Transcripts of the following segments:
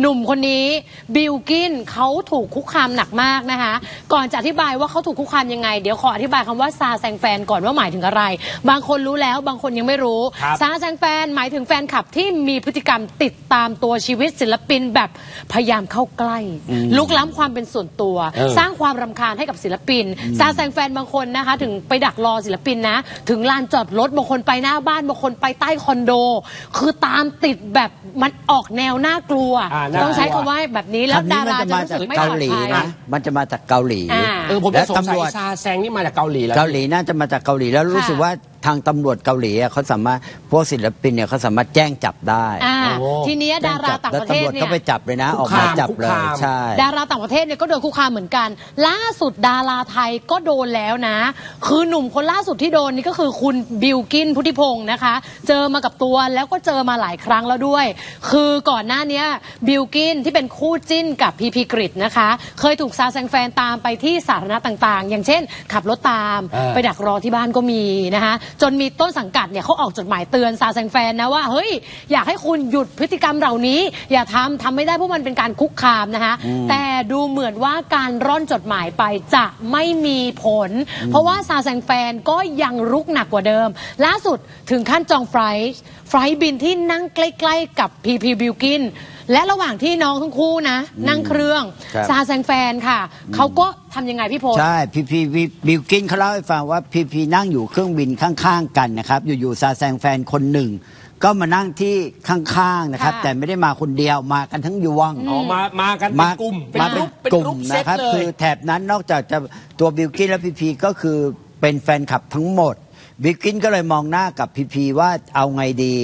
หนุ่มคนนี้บิลกินเขาถูกคุกคามหนักมากนะคะ ก่อนจะอธิบายว่าเขาถูกคุกคามยังไง เดี๋ยวขออธิบายคำว่าซาแซงแฟนก่อนว่าหมายถึงอะไร บางคนรู้แล้วบางคนยังไม่รู้ครับซาแซงแฟนหมายถึงแฟนคลับที่มีพฤติกรรมติดตามตัวชีวิตศิลปินแบบพยายามเข้าใกล้ ลุกล้ำความเป็นส่วนตัวเออสร้างความรำคาญให้กับศิลปินซาแซงแฟนบางคนนะคะ ถึงไปดักรอศิลปินนะ ถึงลานจอดรถบางคนไปหน้าบ้านบางคนไปใต้คอนโด คือตามติดแบบ มันออกแนวน่ากลัว อ่าน่ากลัว ต้องใช้คำว่าแบบนี้แล้วคำนี้ดามันราจะจะมารู้สึกไม่ปลอดจากเกาหลีภัย นะมันจะมาจากเกาหลี อ่า เออผมและจะสงสัยตำรวจ ซาแซงนี่มาจากเกาหลีแล้ว เกาหลีน่าจะมาจากเกาหลีแล้วรู้สึกค่ะว่า ทางตำรวจเกาหลีอะเขาสามารถพวกศิลปินเนี่ยเขาสามารถแจ้งจับได้อ่าโอ้ ทีเนี้ยดาราต่างประเทศแล้วตำรวจเนี่ก็ไปยจับเลยนะคุออกกคามมาจับเลยคุกคาม ใช่ ดาราต่างประเทศเนี่ยก็โดนคุกคามเหมือนกัน ล่าสุดดาราไทยก็โดนแล้วนะ คือหนุ่มคนล่าสุดที่โดนนี่ก็คือคุณบิลกินพุทธิพงศ์นะคะ เจอมากับตัวแล้วก็เจอมาหลายครั้งแล้วด้วย คือก่อนหน้าเนี้ยบิลกินที่เป็นคู่จิ้นกับพีพีกริดนะคะ เคยถูกซาแซงแฟนตามไปที่สาธารณะต่างๆ อย่างเช่น ขับรถตามเออไปดักรอที่บ้านก็มีนะคะจนมีต้นสังกัดเนี่ยเขาออกจดหมายเตือนซาแซงแฟนนะว่าเฮ้ยอยากให้คุณหยุดพฤติกรรมเหล่านี้ อย่าทำทำไม่ได้เพราะมันเป็นการคุกคามนะคะแต่ดูเหมือนว่าการร่อนจดหมายไปจะไม่มีผล เพราะว่าซาแซงแฟนก็ยังรุกหนักกว่าเดิม ล่าสุดถึงขั้นจองไฟล์ไฟล์บินที่นั่งใกล้ ๆ กับพีพีบิลกิน และระหว่างที่น้องทั้งคู่นะ นั่งเครื่องครับ ซาแซงแฟนค่ะ เขาก็ทำยังไงพี่พล ใช่พีพีบิลกินเขาเล่าให้ฟังว่าพีพีนั่งอยู่เครื่องบินข้างๆกันนะครับ อยู่ๆซาแซงแฟนคนหนึ่ง ก็มานั่งที่ข้างๆนะครับ ค่ะ แต่ไม่ได้มาคนเดียวมากันทั้งยวง อ๋อมามากันเป็นกลุ่มมาเป็นเป็นกลุ่มรุ๊ปเซตนะครับ เลคืย อแถบนั้นนอกจากจะตัวบิลกินและพีพีก็คือเป็นแฟนคลับทั้งหมดบิลกินก็เลยมองหน้ากับพีพีว่าเอาไงดี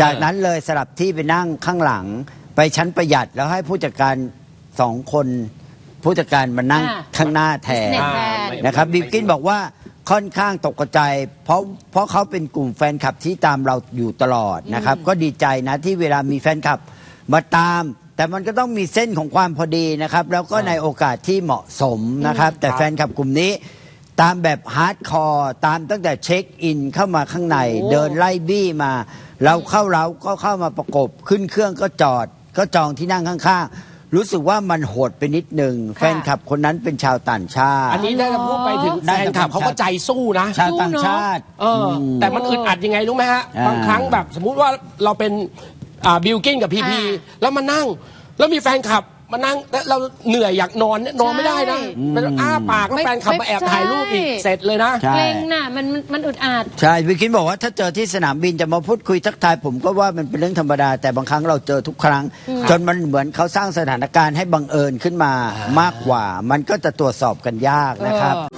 จากนั้นเลยสลับที่ไปนั่งข้างหลัง ไปชั้นประหยัดแล้วให้ผู้จัดการสองคน ผู้จัดการมานั่งอ่า ข้างหน้าแทนแทน นะครับไม่บิลกินบอกว่าค่อนข้างตกใจเพราะเพราะเขาเป็นกลุ่มแฟนคลับที่ตามเราอยู่ตลอดนะครับ ก็ดีใจนะที่เวลามีแฟนคลับมาตาม แต่มันก็ต้องมีเส้นของความพอดีนะครับ แล้วก็ในโอกาสที่เหมาะสมนะครับ แต่ครับแฟนคลับกลุ่มนี้ ตามแบบฮาร์ดคอร์ตามตั้งแต่เช็คอินเข้ามาข้างใน โอ้ เดินไล่บี้มา เราเข้าเราก็เข้ามาประกบขึ้นเครื่องก็จอด ก็จองที่นั่งข้างๆ รู้สึกว่ามันโหดไปนิดหนึ่งแฟนคลับคนนั้นเป็นชาวต่างชาติ อันนี้ได้พูดไปถึงได้แฟนคลับเขาก็ใจสู้นะ ชาวต่างชาติ เอออแต่มันอึดอัดยังไงรู้ไหมฮะอ่าบางครั้งแบบสมมุติว่าเราเป็นอ่าบิลกินกับพีพีอ่าแล้วมานั่ง แล้วมีแฟนคลับ มานั่งแล้วเราเหนื่อยอยากนอนเนี่ยนอนไม่ได้นะใช่มันต้องอ้าปากแล้วไม่แฟนคลับมาแอบถ่ายรูปอีกใช่เสร็จเลยนะ ใช่ เกรงน่ะมันมันมันอึดอัด ใช่วิคินบอกว่าถ้าเจอที่สนามบินจะมาพูดคุยทักทายผมก็ว่ามันเป็นเรื่องธรรมดา แต่บางครั้งเราเจอทุกครั้ง จนมันเหมือนเขาสร้างสถานการณ์ให้บังเอิญขึ้นมามากกว่า มันก็จะตรวจสอบกันยากนะครับเออ